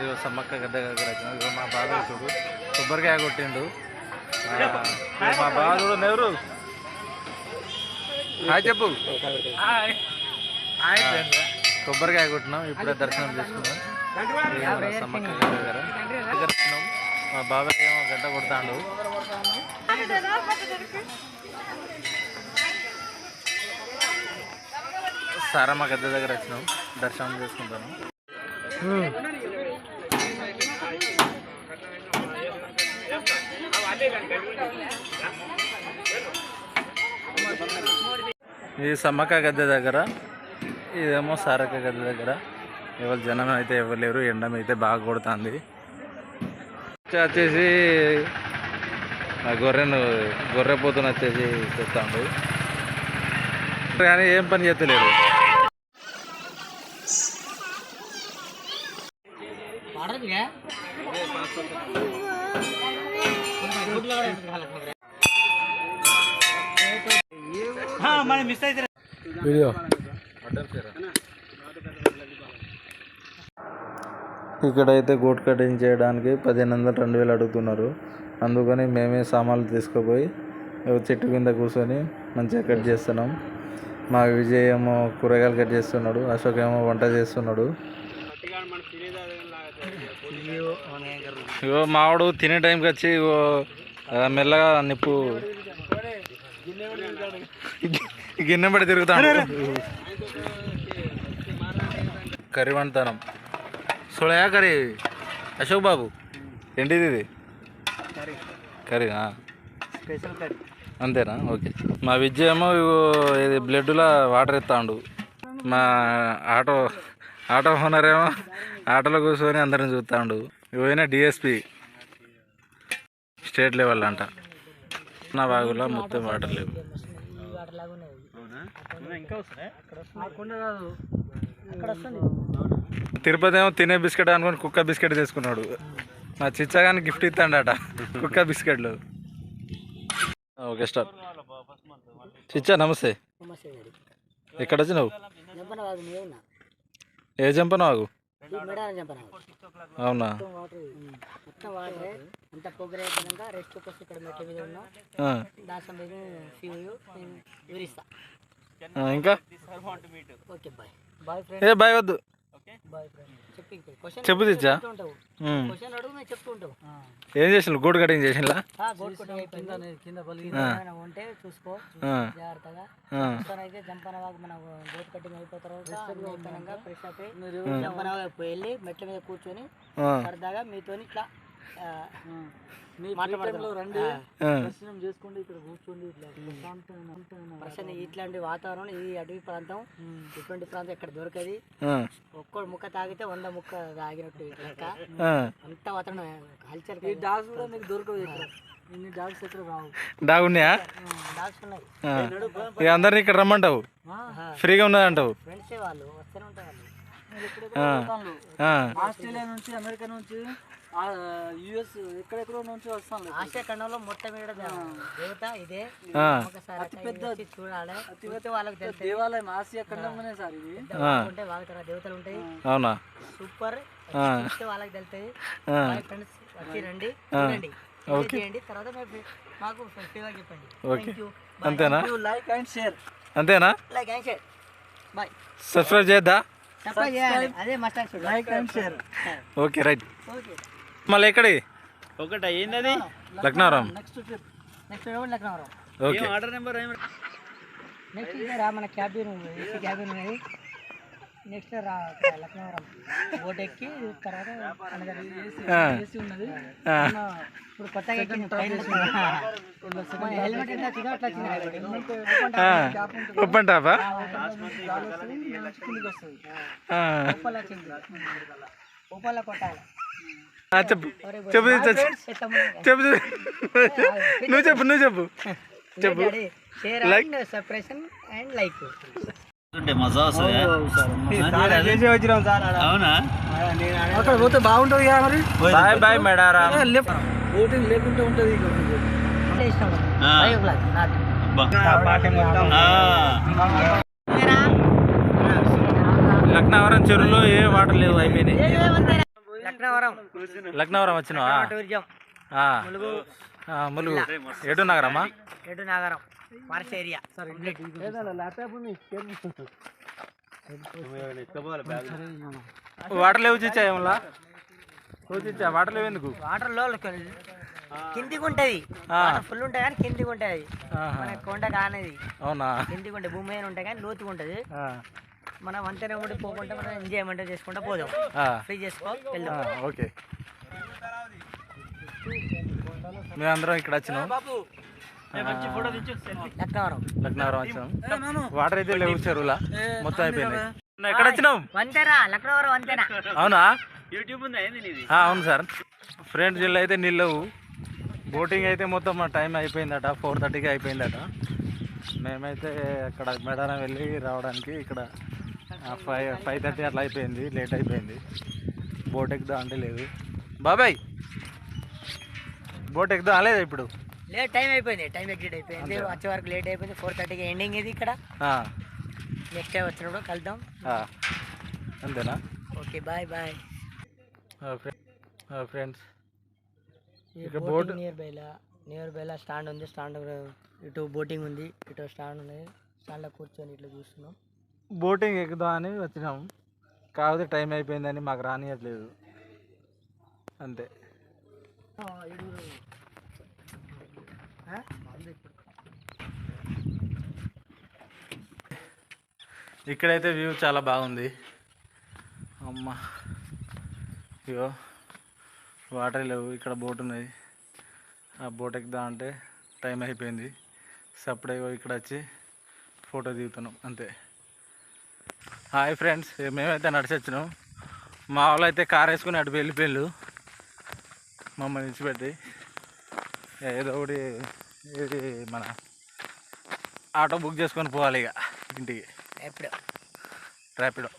ఇగో సమ్మక్క గడ్డ దగ్గర వచ్చినాం ఇగో మా బాబాయ్ చూడు కొబ్బరికాయ కొట్టిండు. మా బావ చూడు నెవరు హాయ్ చెప్పు. కొబ్బరికాయ కొట్టినాం ఇప్పుడే దర్శనం చేసుకున్నాం. సమ్మక్క గడ్డ దగ్గర. మా బాబాయ్ ఏమో గడ్డ కొడతాడు. సారమ్మ గద్ద దగ్గర వచ్చినాం దర్శనం చేసుకుంటాను ఇది సమ్మక్క గద్దె దగ్గర ఇదేమో సారక్క గద్దె దగ్గర. ఎవరు జనం అయితే ఎవరు లేరు ఎండం అయితే బాగా కొడుతుంది. వచ్చేసి ఆ గొర్రెను గొర్రె పోతుని వచ్చేసి చెప్తాడు కానీ ఏం పని చేస్తలేరు. వీడియో ఇక్కడైతే గోట్ కటింగ్ చేయడానికి పదిహేను వందలు రెండు వేలు అడుగుతున్నారు. అందుకని మేమే సామాన్లు తీసుకుపోయి చెట్టు కింద కూర్చొని మంచిగా కట్ చేస్తున్నాం. మా విజయ్ ఏమో కూరగాయలు కట్ చేస్తున్నాడు అశోక్ ఏమో వంట చేస్తున్నాడు. ఇగో మావాడు తినే టైంకి వచ్చి మెల్లగా నిప్పు గిన్నె పడి తిరుగుతాడు కర్రీ వండుతానం చూడయా కర్రీ. అశోక్ బాబు. ఏంటిది ఇది? కర్రీనా? అంతేనా? ఓకే. మా విద్య ఏమో ఇది బ్లడ్లో వాటర్ ఎత్తాండు మా ఆటో ఆటో ఓనర్ ఏమో ఆటోలో కూర్చొని అందరిని చూస్తాడు. ఇవైనా డిఎస్పి స్టేట్ లెవెల్ అంట. నా బాగులో మొత్తం వాటర్ లేవు. ఇంకా వస్తున్నాయి? అక్కడ కాదు. అక్కడ వస్తుంది తిరుపతి ఏమో తినే బిస్కెట్ అనుకుని కుక్క బిస్కెట్ తీసుకున్నాడు మా చిచ్చగాని గిఫ్ట్ ఇస్తాడట. కుక్క బిస్కెట్లు. ఓకే స్టార్ట్ చిచ్చా నమస్తే. నమస్తే గారి ఎక్కడ వచ్చినావు జంపన వాగు నేవున్నా ఏ చంపనావు అవునా? మొత్తం వాటర్ మొత్తం వాటర్ అంత పొగరు అయిపోయినాక రెస్ట్ కోసం ఇక్కడ మెట్ల మీద ఉన్నాం ఆ, దాసం మీద ఫీవ్ నేను వివరిస్తా. ఆ, ఇంకా? Okay bye. బాయ్ ఫ్రెండ్ ఏ బాయ్ వద్దు. చెప్పి ఉంటావు. ఏం చేసిన. గూడు కటింగ్ చేసినలా ఉంటే చూసుకో. ఆ, జాగ్రత్తగా. అయితే జంపన మన అన్ని అయిపోయినాక ఫ్రెష్ అప్ జంపన వెళ్ళి మెట్ల మీద కూర్చొని ఆ, సరదాగా మీతో ఇట్లా ఇక్కడ ఇట్లా ఇట్లాంటి వాతావరణం ఈ అడవి ప్రాంతం ఇటువంటి ప్రాంతం ఎక్కడ దొరకది? ఒక్క ముక్క తాగితే వంద ముక్క తాగినట్టు ఆ. అంత వాతావరణం కల్చర్ ఈ డాగ్స్ కూడా మీకు దొరకవు ఇక్కడ. డాగ్స్ ఉన్నాయి. ఇక అందరిని ఇక్కడ రమ్మంటావు. ఫ్రీగా ఉన్నదంటావు ఫ్రెండ్సే వాళ్ళు వస్తూనే ఉంటారు వాళ్ళు. ఆ, ఆ, ఆస్ట్రేలియా నుంచి అమెరికా నుంచి. యుఎస్ ఎక్కడెక్కడో నుంచి వస్తాను ఆసియా ఖండంలో మొట్టమొదటి దేవత ఇదే. ఆ. ఒకసారి అట్లా వచ్చి చూడాలి. చూస్తే వాళ్ళకి దేవాలయం ఆసియా ఖండంలోనే సార్ ఇది. ఉంటే వాళ్ళకి దేవతలు ఉంటాయి. అవునా? సూపర్. వాళ్ళకి తెలుస్తుంది. ఫ్రెండ్స్ వచ్చి రండి చూడండి. ఎంజాయ్ చేయండి. తర్వాత మాకు చెప్పండి. ఓకే. అంతేనా? లైక్ అండ్ షేర్ అంతేనా? Like and share bye subscribe చేద్దా? Subscribe చేయాలి. అదే must and should like and share okay right. Okay మళ్ళీ ఎక్కడి? ఒకటి అయ్యింది Laknavaram. Next trip next okay order number next రా మన క్యాబిన్ ఏసీ క్యాబిన్ ఉన్నది. నెక్స్ట్ రా లక్నవరం. బోట్ ఎక్కి తర్వాత అనగా ఆ, ఏసీ ఉన్నది. ఇప్పుడు కొత్తగా ఎక్కింది పైన హెల్మెట్ ఎంత వచ్చిందో అట్లా వచ్చింది హెల్మెట్ ఆ. ఓపెన్ టాపా కిందికి వస్తుంది ఆ, ఉప్పల్ వచ్చింది. ఉప్పల్లో కొట్టాలి. చెప్పు. చెప్పు చెప్పు. ఎత్తము. చెప్పు చెప్పు. నువ్వు చెప్పు నువ్వు చెప్పు. చెప్పు. Daddy, share and separation and like. మజా వస్తుంది? అవునా? అక్కడ పోతే బాగుంటుంది కదా మరి? బాయ్ బాయ్ మేడారా. లెఫ్ట్ ఓటింగ్ లేకుంటే ఉంటుంది లక్నవరం చెరువులో ఏ వాటర్ లేవు అయిపోయినాయి. లక్నవరం. లక్నవరం లక్నవరం వచ్చినావా టూరిజం. ఆ. ములుగు. ఎటు నగరమ్మా? ఎటు నాగరం? Forest area. వాటర్ లేవు ఏమలా? చిచ్చా వాటర్ లేవు ఎందుకు? వాటర్లో కిందికి ఉంటది. ఫుల్ ఉంటాయి కానీ కిందికి ఉంటది. మన కొండ కానిది. అవునా? కిందికి ఉంటాయి భూమి మీద ఉంటాయి కానీ లోతుగా ఉంటది. ఆ. మనం వంతెన ఉండి పోకుండా మనం ఎంజాయ్మెంట్ చేసుకుంటా పోదాం. ఆ. ఫ్రీ చేసుకో వెళ్దాం. ఓకే. మేమందరం ఇక్కడ వచ్చినాం. లక్నవరం. లక్నవరం వచ్చినాం వాటర్ అయితే లేవు చెరువులా. మొత్తం అయిపోయినాయి. నా ఎక్కడ వచ్చినాం వంతెన లక్నవరం వంతెన. అవునా? యూట్యూబ్ ఉందా ఏంది నీది? ఆ, అవును సార్. ఫ్రెండ్ జిల్లా అయితే నీళ్ళవు బోటింగ్ అయితే మొత్తం మా టైం అయిపోయిందట. ఫోర్ థర్టీకి అయిపోయిందట. మేమైతే అక్కడ మేడారం వెళ్ళి రావడానికి ఇక్కడ ఫైవ్ ఫైవ్ థర్టీ అట్లా అయిపోయింది లేట్ అయిపోయింది. బోట్ ఎక్కుదా అంటే లేదు. బాబాయ్ బోట్ ఎక్కుదా లేదా ఇప్పుడు? లేట్ టైం అయిపోయింది టైం ఎగ్జిట్ అయిపోయింది. వచ్చే వరకు లేట్ అయిపోయింది ఫోర్ థర్టీకి ఎండింగ్ ఇది ఇక్కడ? నెక్స్ట్ టైం వచ్చినప్పుడు కలుద్దాం. అంతేనా? ఓకే బాయ్ బాయ్ ఫ్రెండ్స్ ఇక్కడ బోట్ నియర్ బైలా నియర్ బైలా స్టాండ్ ఉంది స్టాండ్ ఇటు బోటింగ్ ఉంది ఇటు స్టాండ్ ఉంది. స్టాండ్లో కూర్చొని ఇట్లా చూస్తున్నాం. బోటింగ్ ఎక్కుదాం అని వచ్చినాం. కాకపోతే టైం అయిపోయిందని మాకు రానియట్లేదు. అంతే. ఇక్కడైతే వ్యూ చాలా బాగుంది. అమ్మ. ఇగో వాటర్ లేవు. ఇక్కడ బోట్ ఉన్నది. ఆ బోట్ ఎక్కుదాం అంటే టైం అయిపోయింది. సప్పుడేగో ఇక్కడ వచ్చి ఫోటో దిగుతున్నాం. అంతే. హాయ్ ఫ్రెండ్స్ మేమైతే నడిచి వచ్చినాం. మా వాళ్ళు అయితే కార్ వేసుకుని అటు వెళ్ళిపోయారు మమ్మల్ని ఇచ్చిపెట్టి ఏదో ఒకటి ఇది మన ఆటో బుక్ చేసుకొని పోవాలి ఇక ఇంటికి. ఎప్పుడు ర్యాపిడో